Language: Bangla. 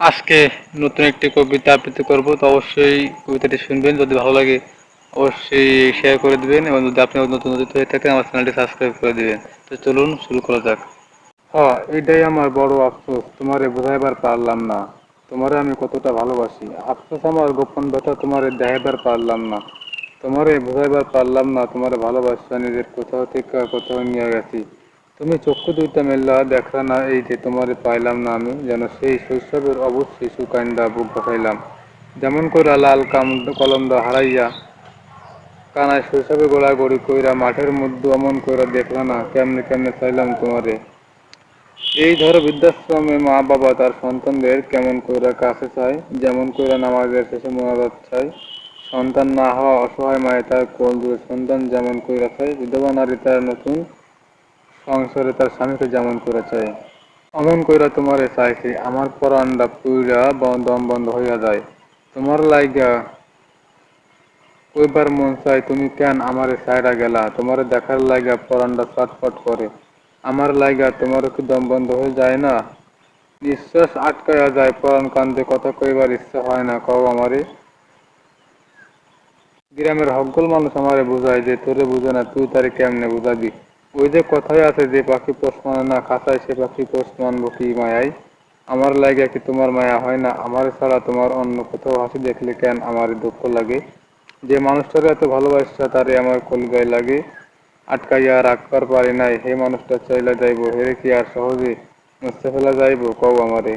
আজকে নতুন একটি কবিতা আবৃত্তি করব, তো অবশ্যই কবিতাটি শুনবেন। যদি ভালো লাগে, অবশ্যই শেয়ার করে দিবেন এবং যদি আপনি নতুন নতুন হয়ে থাকেন, আমার চ্যানেলটি সাবস্ক্রাইব করে দেবেন। তো চলুন, শুরু করা যাক। হ্যাঁ এটাই আমার বড় আফসোস। তোমারে বোঝাইবার পারলাম না। তোমারে আমি কতটা ভালোবাসি। আফসোস আমার গোপন ব্যথা তোমারে দেখাইবার পারলাম না। তোমারে বোঝাইবার পারলাম না, তোমারে ভালোবাসা, নিজের কোথাও থেকে কোথাও নিয়ে গেছি। তুমি চক্ষু দুইটা মেললা, দেখা না এই যে তোমারে পাইলাম না আমি, যেন সেই শৈশবের অবুধ শিশু কাইন্দা বুক দেখাইলাম যেমন কইরা লাল কাম কলম দা হারাইয়া, কানায় শৈশবে গোড়াগড়ি কইরা, মাঠের মধ্যে অমন কইরা দেখলা না, কেমনে কেমনে চাইলাম তোমারে। এই ধরো বৃদ্ধাশ্রমে মা বাবা তার সন্তানদের কেমন কইরা কাছে চায়, যেমন কইরা নামাজের শেষে মোনাজাত চায়। সন্তান না হওয়া অসহায় মায়ে তার কোল দূরে সন্তান যেমন কইরা চায়, বিধবা নারী তার নতুন সংসারে তার স্বামীকে যেমন করে চায় অমন কইরা তোমারে চাইছি আমার পরান্ডা পুইরা দম বন্ধ হইয়া যায়। তোমার লাইগা কইবার মন চাই তুমি কেন আমারে সাইডা গেলা? তোমারে দেখার লাইগা পরান্ডা ছটফট করে। আমার লাইগা তোমার কি দম বন্ধ হয়ে যায় না? নিঃশ্বাস আটকায়া যায় পরাণ কান্দে, কথা কইবার ইচ্ছা হয় না, কও আমারে। গ্রামের হকগল মানুষ আমারে বুঝায় যে তোরে বুঝে না, তুই তারে কেমনে বুঝাবি? ওই যে কথাই আছে যে পাখি পোষ মানে না খাঁচায়, সে পাখি পোষ মানবো কি মায়াই? আমার লাগে কি তোমার মায়া হয় না? আমার ছাড়া তোমার অন্য কোথাও হাসি দেখলে কেন আমার দুঃখ লাগে? যে মানুষটারে এত ভালোবাসা তারে আমার কলিগায় লাগে। আটকাইয়া রাখবার পারি নাই। হে মানুষটা চাইলা যাইবো, হেরে কি আর সহজে মুছতে ফেলা যাইবো? কও আমারে।